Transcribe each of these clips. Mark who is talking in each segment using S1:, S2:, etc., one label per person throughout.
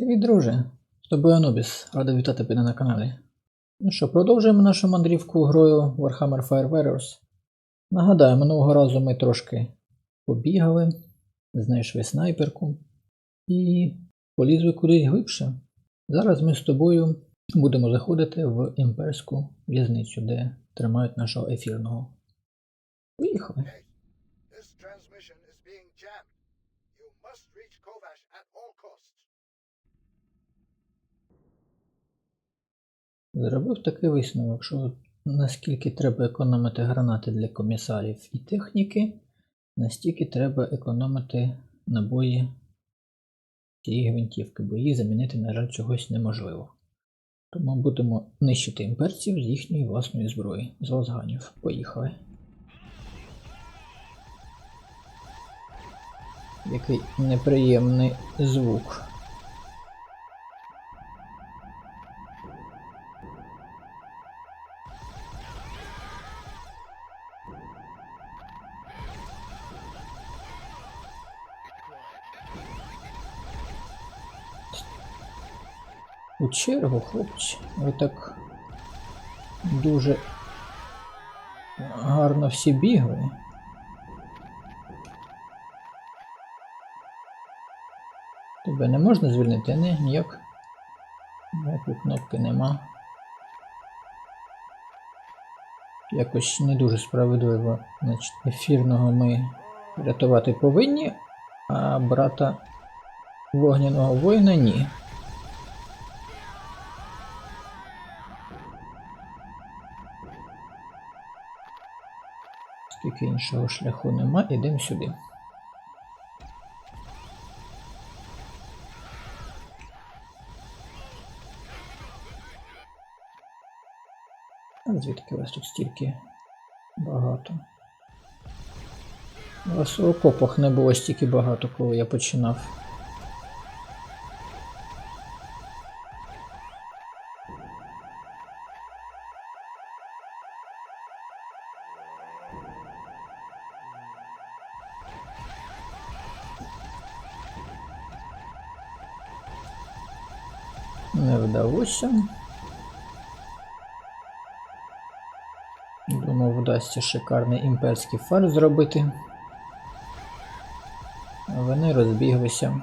S1: Привіт, друже! З тобою Анубіс. Радий вітати тебе на каналі. Ну що, продовжуємо нашу мандрівку грою Warhammer Fire Warriors. Нагадаю, минулого разу ми трошки побігали, знайшли снайперку і полізли кудись глибше. Зараз ми з тобою будемо заходити в імперську в'язницю, де тримають нашого ефірного. Поїхали. Зробив такий висновок, що наскільки треба економити гранати для комісарів і техніки, настільки треба економити набої цієї гвинтівки, бо її замінити, на жаль, чогось неможливо. Тому будемо нищити імперців з їхньої власної зброї, з лазганів. Поїхали. Який неприємний звук. У чергу, хлопці, ви так дуже гарно всі бігли. Тебе не можна звільнити? Ні, ніяк. Ніякої кнопки нема. Якось не дуже справедливо. Значить, ефірного ми рятувати повинні, а брата вогняного воїна ні. Оскільки іншого шляху нема, ідемо сюди. А звідки вас тут стільки багато? У вас у окопах не було стільки багато, коли я починав. Не вдалося. Думав, вдасться шикарний імперський фар зробити. Вони розбіглися.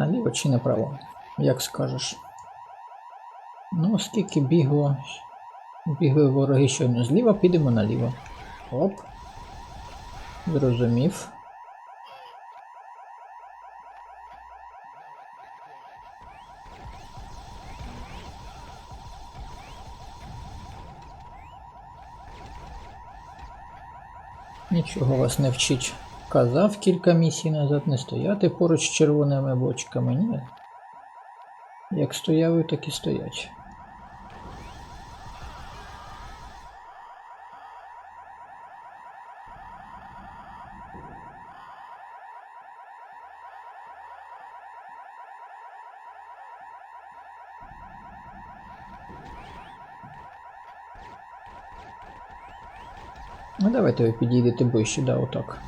S1: Наліво чи направо? Як скажеш. Ну, оскільки бігло. Бігли вороги щойно зліва, підемо наліво. Оп. Зрозумів. Нічого вас не вчить. Казав кілька місій назад не стояти поруч з червоними бочками. Ні. Як стояли, так і стоять. Ну давайте ви підійдете ближче, да, отак.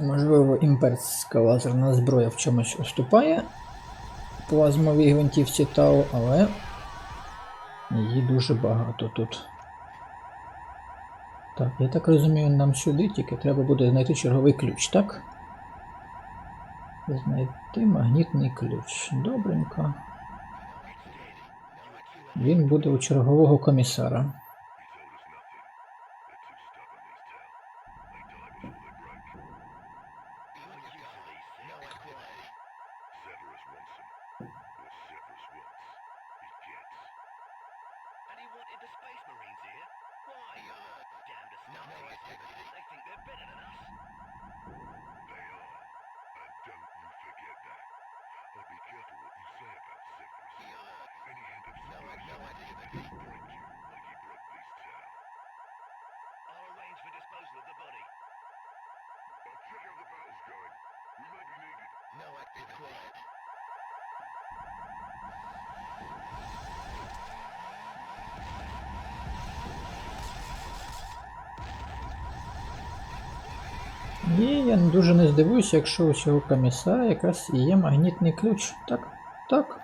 S1: Можливо, імперська лазерна зброя в чомусь уступає плазмовій гвинтівці Тау, але її дуже багато тут. Так, я так розумію, нам сюди тільки треба буде знайти черговий ключ, так? Знайти магнітний ключ. Добренько. Він буде у чергового комісара.
S2: And he wanted the Space Marines here? Why? Damned They're better than us.
S3: They are. And don't you forget that. I'll be careful what you say about Severus. Any hint of suspicion, he'll break you like he broke this town.
S2: I'll arrange for disposal of the body.
S3: I'll check how the battle's going. We may be needed.
S2: No activity.
S1: І я дуже не здивуюся, якщо у цього комісара якраз і є магнітний ключ. Так, так.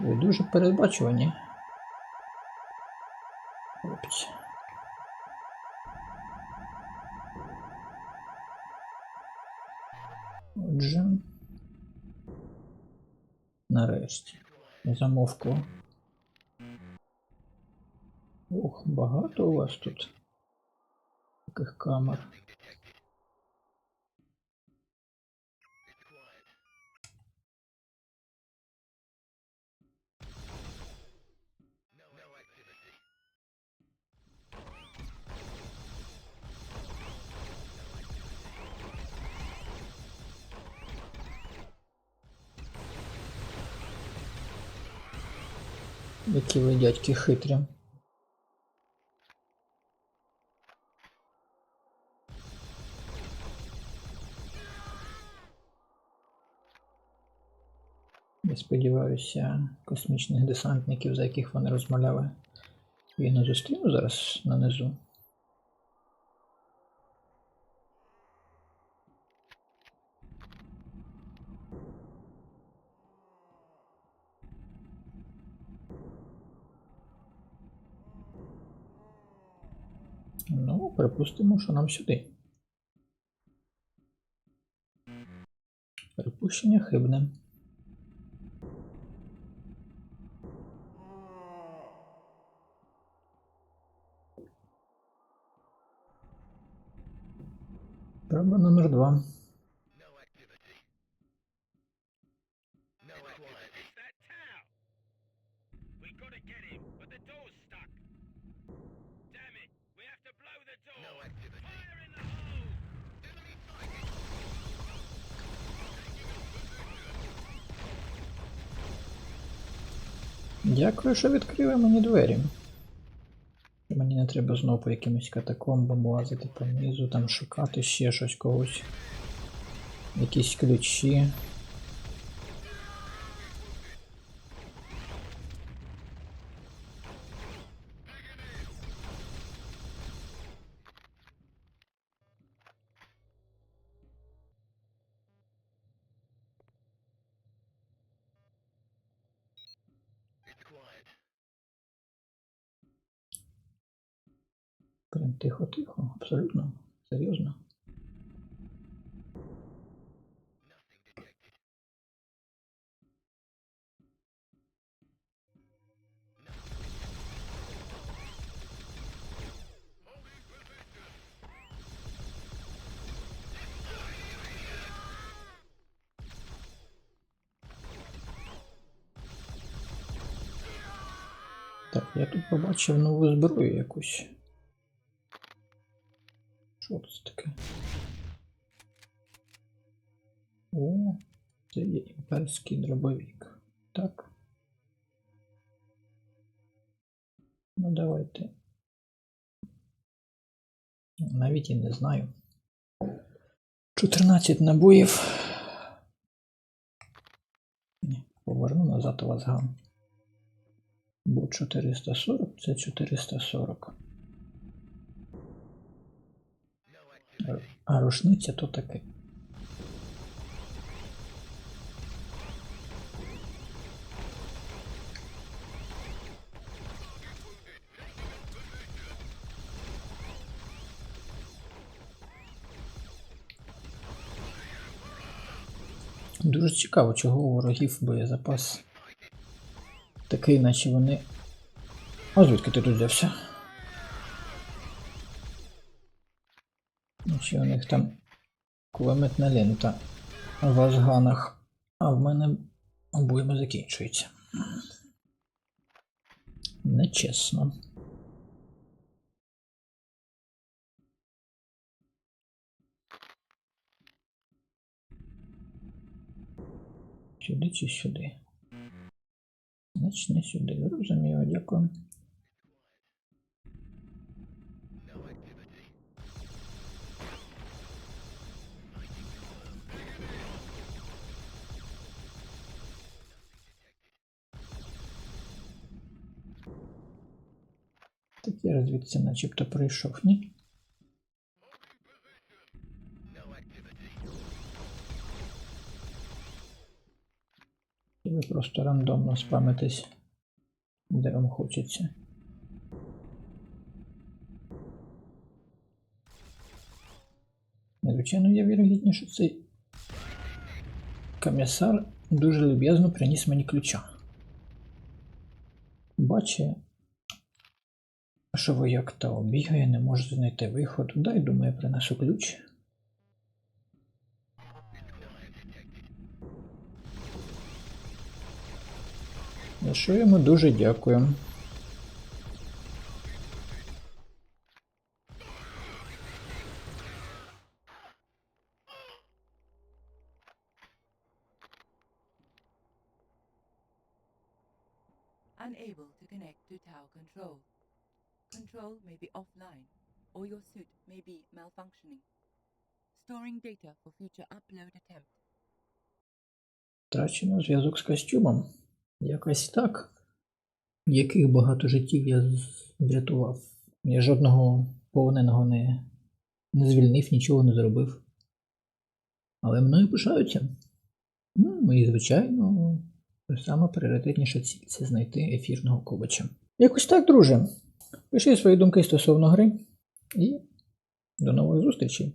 S1: Ви дуже передбачувані. Хлопці. Отже. Нарешті. Замовкло. Ох, багато у вас тут таких камер. Які ви дядьки хитрі. Сподіваюся, космічних десантників, за яких вони розмовляли, я не зустріну зараз нанизу. Ну, припустимо, що нам сюди. Припущення хибне.
S2: Hole. Enemy target.
S1: Дякую, що відкрили мені двері. Треба знову по якимось катакомбам лазити понизу, там шукати ще щось когось. Якісь ключі.
S2: Quiet.
S1: Тихо-тихо, абсолютно. Серйозно. Так, я тут побачив нову зброю якусь. Що це таке? О, це є імперський дробовик. Так. Ну давайте. Навіть і не знаю. 14 набоїв. Поверну назад у вас ган. Бо 440 це 440. А рушниця то таке. Дуже цікаво, чого у ворогів боєзапас такий, наче вони. А звідки ти тут взявся? чи у них там кулеметна лента в Ажганах. А в мене обойми закінчується. Нечесно. Сюди чи сюди? Значить не сюди. Розумію, дякую. Я звідси начебто прийшов, ні? І ви просто рандомно спамитесь, де вам хочеться. Звичайно, є вірогідніше, що цей комісар дуже люб'язно приніс мені ключа. Бачить, що вояк та бігає, не може знайти виход. Дай, думаю, принесу ключ. За що йому дуже дякую.
S4: Unable to connect to tower control. Control may be offline, or your suit may be malfunctioning. Storing data for future upload attempt.
S1: Втрачено зв'язок з костюмом. Якось так. Яких багато життів я врятував. Я жодного повненого не, не звільнив, нічого не зробив. Але мною пишаються. Ну, і, звичайно, саме пріоритетніша ціль це знайти ефірного ковача. Якось так, друже. Пиши свої думки стосовно гри і до нових зустрічей.